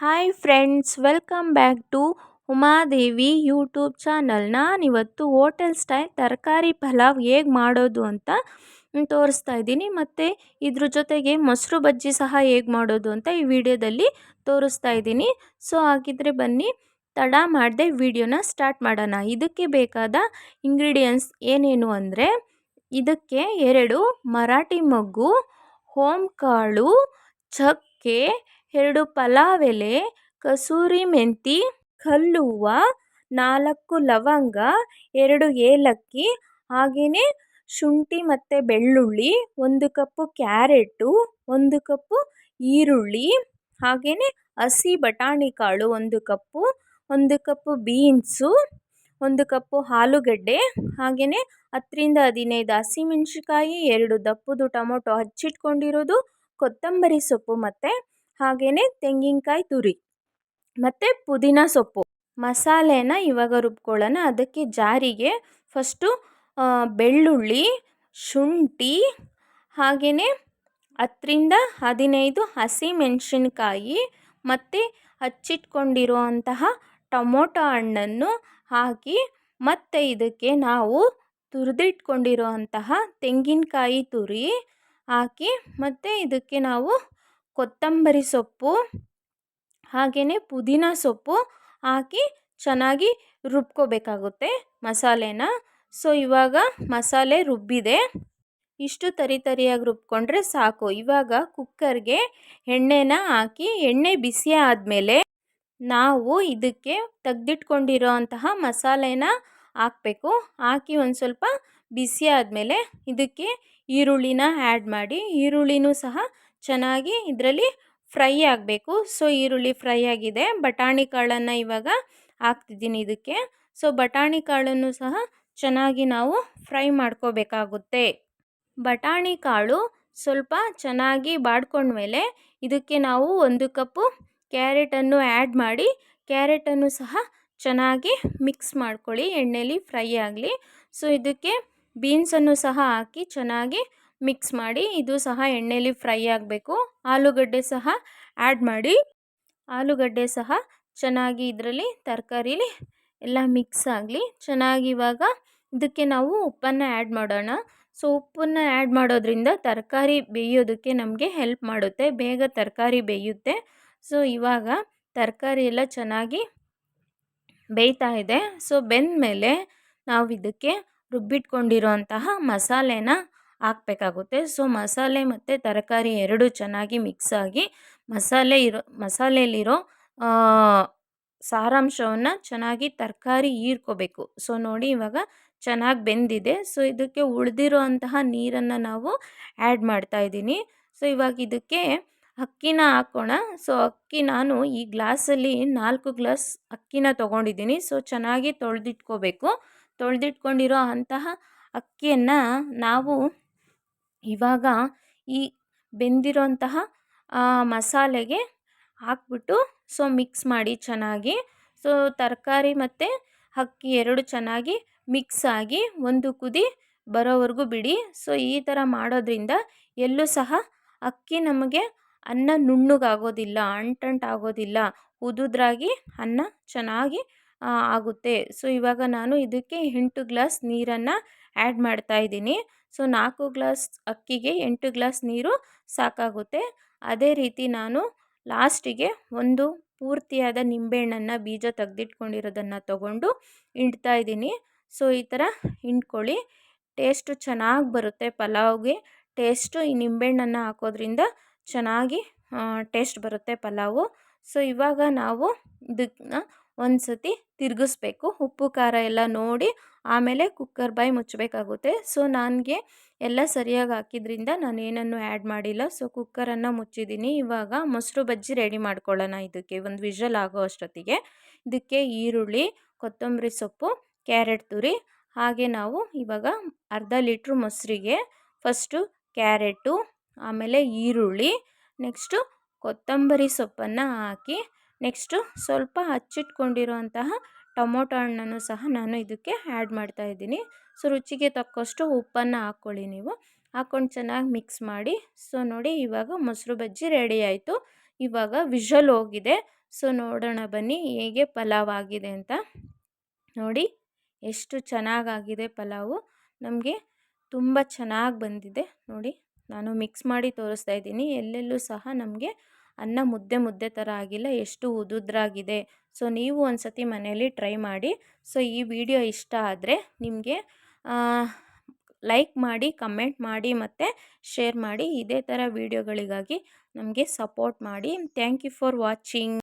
Hi friends welcome back to Umadevi YouTube channel ನಾನಿವತ್ತು hotel style ತರಕಾರಿ ಪಲಾವ್ ಹೇಗೆ ಮಾಡೋದು ಅಂತ ತೋರಿಸ್ತಾ ಇದ್ದೀನಿ. ಮತ್ತು ಇದ್ರ ಜೊತೆಗೆ ಮೊಸರು ಬಜ್ಜಿ ಸಹ ಹೇಗೆ ಮಾಡೋದು ಅಂತ ಈ ವಿಡಿಯೋದಲ್ಲಿ ತೋರಿಸ್ತಾ ಇದ್ದೀನಿ. ಸೊ ಹಾಗಿದ್ರೆ ಬನ್ನಿ, ತಡ ಮಾಡದೆ ವಿಡಿಯೋನ ಸ್ಟಾರ್ಟ್ ಮಾಡೋಣ. ಇದಕ್ಕೆ ಬೇಕಾದ ಇಂಗ್ರೀಡಿಯೆಂಟ್ಸ್ ಏನೇನು ಅಂದರೆ, ಇದಕ್ಕೆ ಎರಡು ಮರಾಠಿ ಮಗ್ಗು, ಹೋಮ್ ಕಾಳು, ಚಕ್ಕೆ ಎರಡು ಪಲಾವ್ ಎಲೆ ಕಸೂರಿ ಮೆಂತಿ, ಕಲ್ಲುವ, ನಾಲ್ಕು ಲವಂಗ, ಎರಡು ಏಲಕ್ಕಿ ಹಾಗೆಯೇ ಶುಂಠಿ ಮತ್ತು ಬೆಳ್ಳುಳ್ಳಿ, ಒಂದು ಕಪ್ಪು ಕ್ಯಾರೆಟು, ಒಂದು ಕಪ್ಪು ಈರುಳ್ಳಿ ಹಾಗೆಯೇ ಹಸಿ ಬಟಾಣಿ ಕಾಳು ಒಂದು ಕಪ್ಪು ಒಂದು ಕಪ್ಪು ಬೀನ್ಸು, ಒಂದು ಕಪ್ಪು ಆಲೂಗಡ್ಡೆ ಹಾಗೆಯೇ ಹತ್ತರಿಂದ ಹದಿನೈದು ಹಸಿಮೆಣ್ಸಿನ್ಕಾಯಿ, ಎರಡು ದಪ್ಪದು ಟೊಮೊಟೊ ಹಚ್ಚಿಟ್ಕೊಂಡಿರೋದು, ಕೊತ್ತಂಬರಿ ಸೊಪ್ಪು ಮತ್ತು ಹಾಗೆಯೇ ತೆಂಗಿನಕಾಯಿ ತುರಿ. ಮತ್ತು ಪುದೀನ ಸೊಪ್ಪು. ಮಸಾಲೆನ ಇವಾಗ ರುಬ್ಕೊಳ್ಳೋಣ. ಅದಕ್ಕೆ ಜಾರಿಗೆ ಫಸ್ಟು ಬೆಳ್ಳುಳ್ಳಿ, ಶುಂಠಿ ಹಾಗೆಯೇ ಹತ್ತರಿಂದ ಹದಿನೈದು ಹಸಿಮೆಣಸಿನ್ಕಾಯಿ ಮತ್ತು ಹಚ್ಚಿಟ್ಕೊಂಡಿರುವಂತಹ ಟೊಮೊಟೊ ಹಣ್ಣನ್ನು ಹಾಕಿ ಮತ್ತು ಇದಕ್ಕೆ ನಾವು ತುರಿದಿಟ್ಕೊಂಡಿರುವಂತಹ ತೆಂಗಿನಕಾಯಿ ತುರಿ ಹಾಕಿ ಮತ್ತು ಇದಕ್ಕೆ ನಾವು ಕೊತ್ತಂಬರಿ ಸೊಪ್ಪು ಹಾಗೆಯೇ ಪುದೀನ ಸೊಪ್ಪು ಹಾಕಿ ಚೆನ್ನಾಗಿ ರುಬ್ಕೋಬೇಕಾಗುತ್ತೆ ಮಸಾಲೆನ. ಸೊ, ಇವಾಗ ಮಸಾಲೆ ರುಬ್ಬಿದೆ. ಇಷ್ಟು ತರಿ ತರಿಯಾಗಿ ರುಬ್ಕೊಂಡ್ರೆ ಸಾಕು. ಇವಾಗ ಕುಕ್ಕರ್ಗೆ ಎಣ್ಣೆನ ಹಾಕಿ ಎಣ್ಣೆ ಬಿಸಿ ಆದಮೇಲೆ ನಾವು ಇದಕ್ಕೆ ತೆಗ್ದಿಟ್ಕೊಂಡಿರೋ ಅಂತಹ ಮಸಾಲೆನ ಹಾಕಬೇಕು. ಹಾಕಿ ಒಂದು ಸ್ವಲ್ಪ ಬಿಸಿ ಆದಮೇಲೆ ಇದಕ್ಕೆ ಈರುಳ್ಳಿನ ಆ್ಯಡ್ ಮಾಡಿ, ಈರುಳ್ಳಿನೂ ಸಹ ಚೆನ್ನಾಗಿ ಇದರಲ್ಲಿ ಫ್ರೈ ಆಗಬೇಕು. ಸೊ, ಈರುಳ್ಳಿ ಫ್ರೈ ಆಗಿದೆ. ಬಟಾಣಿ ಕಾಳನ್ನು ಇವಾಗ ಹಾಕ್ತಿದ್ದೀನಿ ಇದಕ್ಕೆ. ಸೊ, ಬಟಾಣಿ ಕಾಳನ್ನು ಸಹ ಚೆನ್ನಾಗಿ ನಾವು ಫ್ರೈ ಮಾಡ್ಕೋಬೇಕಾಗುತ್ತೆ. ಬಟಾಣಿ ಕಾಳು ಸ್ವಲ್ಪ ಚೆನ್ನಾಗಿ ಬಾಡ್ಕೊಂಡ್ಮೇಲೆ ಇದಕ್ಕೆ ನಾವು ಒಂದು ಕಪ್ಪು ಕ್ಯಾರೆಟನ್ನು ಆ್ಯಡ್ ಮಾಡಿ, ಕ್ಯಾರೆಟನ್ನು ಸಹ ಚೆನ್ನಾಗಿ ಮಿಕ್ಸ್ ಮಾಡ್ಕೊಳ್ಳಿ. ಎಣ್ಣೆಲಿ ಫ್ರೈ ಆಗಲಿ. ಸೊ, ಇದಕ್ಕೆ ಬೀನ್ಸನ್ನು ಸಹ ಹಾಕಿ ಚೆನ್ನಾಗಿ ಮಿಕ್ಸ್ ಮಾಡಿ ಇದು ಸಹ ಎಣ್ಣೆಯಲ್ಲಿ ಫ್ರೈ ಆಗಬೇಕು. ಆಲೂಗಡ್ಡೆ ಸಹ ಆ್ಯಡ್ ಮಾಡಿ. ಆಲೂಗಡ್ಡೆ ಸಹ ಚೆನ್ನಾಗಿ ಇದರಲ್ಲಿ ತರಕಾರಿಲಿ ಎಲ್ಲ ಮಿಕ್ಸ್ ಆಗಲಿ ಚೆನ್ನಾಗಿ ಇವಾಗ ಇದಕ್ಕೆ ನಾವು ಉಪ್ಪನ್ನು ಆ್ಯಡ್ ಮಾಡೋಣ. ಸೊ, ಉಪ್ಪನ್ನು ಆ್ಯಡ್ ಮಾಡೋದ್ರಿಂದ ತರಕಾರಿ ಬೇಯೋದಕ್ಕೆ ನಮಗೆ ಹೆಲ್ಪ್ ಮಾಡುತ್ತೆ. ಬೇಗ ತರಕಾರಿ ಬೇಯುತ್ತೆ. ಸೊ, ಇವಾಗ ತರಕಾರಿ ಎಲ್ಲ ಚೆನ್ನಾಗಿ ಬೇಯ್ತಾ ಇದೆ. ಸೊ ಬೆಂದ ಮೇಲೆ ನಾವು ಇದಕ್ಕೆ ರುಬ್ಬಿಟ್ಕೊಂಡಿರೋಂತಹ ಮಸಾಲೆನ ಹಾಕಬೇಕಾಗುತ್ತೆ. ಸೊ, ಮಸಾಲೆ ಮತ್ತು ತರಕಾರಿ ಎರಡೂ ಚೆನ್ನಾಗಿ ಮಿಕ್ಸ್ ಆಗಿ ಮಸಾಲೆ ಇರೋ, ಮಸಾಲೆಯಲ್ಲಿರೋ ಸಾರಾಂಶವನ್ನು ಚೆನ್ನಾಗಿ ತರಕಾರಿ ಹೀರ್ಕೋಬೇಕು. ಸೊ, ನೋಡಿ ಇವಾಗ ಚೆನ್ನಾಗಿ ಬೆಂದಿದೆ. ಸೊ, ಇದಕ್ಕೆ ಉಳಿದಿರೋ ಅಂತಹ ನೀರನ್ನು ನಾವು ಆ್ಯಡ್ ಮಾಡ್ತಾಯಿದ್ದೀನಿ ಸೊ, ಇವಾಗ ಇದಕ್ಕೆ ಅಕ್ಕಿನ ಹಾಕೋಣ. ಸೊ, ಅಕ್ಕಿ ನಾನು ಈ ಗ್ಲಾಸಲ್ಲಿ ನಾಲ್ಕು ಗ್ಲಾಸ್ ಅಕ್ಕಿನ ತೊಗೊಂಡಿದ್ದೀನಿ. ಸೊ, ಚೆನ್ನಾಗಿ ತೊಳೆದಿಟ್ಕೋಬೇಕು. ತೊಳೆದಿಟ್ಕೊಂಡಿರೋ ಅಂತಹ ಅಕ್ಕಿಯನ್ನು ನಾವು ಇವಾಗ ಈ ಬೆಂದಿರೋಂತಹ ಮಸಾಲೆಗೆ ಹಾಕ್ಬಿಟ್ಟು, ಸೊ ಮಿಕ್ಸ್ ಮಾಡಿ ಚೆನ್ನಾಗಿ, ಸೊ, ತರಕಾರಿ ಮತ್ತು ಅಕ್ಕಿ ಎರಡು ಚೆನ್ನಾಗಿ ಮಿಕ್ಸ್ ಆಗಿ ಒಂದು ಕುದಿ ಬರೋವರೆಗೂ ಬಿಡಿ. ಸೊ, ಈ ಥರ ಮಾಡೋದ್ರಿಂದ ಎಲ್ಲೂ ಸಹ ಅಕ್ಕಿ ನಮಗೆ ಅನ್ನ ನುಣ್ಣಗಾಗೋದಿಲ್ಲ ಅಂಟಂಟಾಗೋದಿಲ್ಲ ಉದುದ್ರಾಗಿ ಅನ್ನ ಚೆನ್ನಾಗಿ ಆಗುತ್ತೆ. ಸೊ, ಇವಾಗ ನಾನು ಇದಕ್ಕೆ ಎಂಟು ಗ್ಲಾಸ್ ನೀರನ್ನು ಆ್ಯಡ್ ಮಾಡ್ತಾಯಿದ್ದೀನಿ ಸೊ, ನಾಲ್ಕು ಗ್ಲಾಸ್ ಅಕ್ಕಿಗೆ ಎಂಟು ಗ್ಲಾಸ್ ನೀರು ಸಾಕಾಗುತ್ತೆ. ಅದೇ ರೀತಿ ನಾನು ಲಾಸ್ಟಿಗೆ ಒಂದು ಪೂರ್ತಿಯಾದ ನಿಂಬೆಹಣ್ಣನ್ನು ಬೀಜ ತೆಗೆದಿಟ್ಕೊಂಡಿರೋದನ್ನು ತಗೊಂಡು ಹಿಂಡ್ತಾ ಇದ್ದೀನಿ. ಸೊ, ಈ ಥರ ಹಿಂಡ್ಕೊಳ್ಳಿ. ಟೇಸ್ಟು ಚೆನ್ನಾಗಿ ಬರುತ್ತೆ ಪಲಾವ್ಗೆ. ಟೇಸ್ಟು ಈ ನಿಂಬೆಹಣ್ಣನ್ನು ಹಾಕೋದ್ರಿಂದ ಚೆನ್ನಾಗಿ ಟೇಸ್ಟ್ ಬರುತ್ತೆ ಪಲಾವು. ಸೊ, ಇವಾಗ ನಾವು ಇದನ್ನ ಒಂದು ಸತಿ ತಿರುಗಿಸ್ಬೇಕು. ಉಪ್ಪು, ಖಾರ ಎಲ್ಲ ನೋಡಿ ಆಮೇಲೆ ಕುಕ್ಕರ್ ಬಾಯಿ ಮುಚ್ಚಬೇಕಾಗುತ್ತೆ. ಸೊ, ನನಗೆ ಎಲ್ಲ ಸರಿಯಾಗಿ ಹಾಕಿದ್ರಿಂದ ನಾನು ಏನನ್ನು ಆ್ಯಡ್ ಮಾಡಿಲ್ಲ. ಸೊ, ಕುಕ್ಕರನ್ನು ಮುಚ್ಚಿದ್ದೀನಿ. ಇವಾಗ ಮೊಸರು ಬಜ್ಜಿ ರೆಡಿ ಮಾಡ್ಕೊಳ್ಳೋಣ ಇದಕ್ಕೆ. ಒಂದು ವಿಷಲ್ ಆಗೋ ಅಷ್ಟೊತ್ತಿಗೆ. ಇದಕ್ಕೆ ಈರುಳ್ಳಿ, ಕೊತ್ತಂಬರಿ ಸೊಪ್ಪು, ಕ್ಯಾರೆಟ್ ತುರಿ. ಹಾಗೆ ನಾವು ಇವಾಗ ಅರ್ಧ ಲೀಟ್ರ್ ಮೊಸರಿಗೆ ಫಸ್ಟು ಕ್ಯಾರೆಟು, ಆಮೇಲೆ ಈರುಳ್ಳಿ, ನೆಕ್ಸ್ಟು ಕೊತ್ತಂಬರಿ ಸೊಪ್ಪನ್ನು ಹಾಕಿ ನೆಕ್ಸ್ಟು ಸ್ವಲ್ಪ ಹಚ್ಚಿಟ್ಕೊಂಡಿರುವಂತಹ ಟೊಮೊಟೊ ಹಣ್ಣನ್ನು ಸಹ ನಾನು ಇದಕ್ಕೆ ಆ್ಯಡ್ ಮಾಡ್ತಾಯಿದ್ದೀನಿ ಸೊ, ರುಚಿಗೆ ತಕ್ಕಷ್ಟು ಉಪ್ಪನ್ನು ಹಾಕ್ಕೊಳ್ಳಿ ನೀವು. ಹಾಕ್ಕೊಂಡು ಚೆನ್ನಾಗಿ ಮಿಕ್ಸ್ ಮಾಡಿ. ಸೊ, ನೋಡಿ ಇವಾಗ ಮೊಸರು ಬಜ್ಜಿ ರೆಡಿ ಆಯಿತು. ಇವಾಗ ವಿಷಲ್ ಹೋಗಿದೆ. ಸೊ, ನೋಡೋಣ ಬನ್ನಿ ಹೇಗೆ ಪಲಾವ್ ಆಗಿದೆ ಅಂತ. ನೋಡಿ ಎಷ್ಟು ಚೆನ್ನಾಗಾಗಿದೆ ಪಲಾವು. ನಮಗೆ ತುಂಬ ಚೆನ್ನಾಗಿ ಬಂದಿದೆ. ನೋಡಿ, ನಾನು ಮಿಕ್ಸ್ ಮಾಡಿ ತೋರಿಸ್ತಾ ಇದ್ದೀನಿ. ಎಲ್ಲೆಲ್ಲೂ ಸಹ ನಮಗೆ ಅನ್ನ ಮುದ್ದೆ ಮುದ್ದೆ ಥರ ಆಗಿಲ್ಲ, ಎಷ್ಟು ಉದುದ್ರಾಗಿದೆ. ಸೊ ನೀವು ಒಂದು ಸತಿ ಮನೇಲಿ ಟ್ರೈ ಮಾಡಿ. ಸೊ ಈ ವಿಡಿಯೋ ಇಷ್ಟ ಆದರೆ ನಿಮಗೆ ಲೈಕ್ ಮಾಡಿ ಕಮೆಂಟ್ ಮಾಡಿ ಮತ್ತು ಶೇರ್ ಮಾಡಿ. ಇದೇ ಥರ ವೀಡಿಯೋಗಳಿಗಾಗಿ ನಮಗೆ ಸಪೋರ್ಟ್ ಮಾಡಿ. Thank you for watching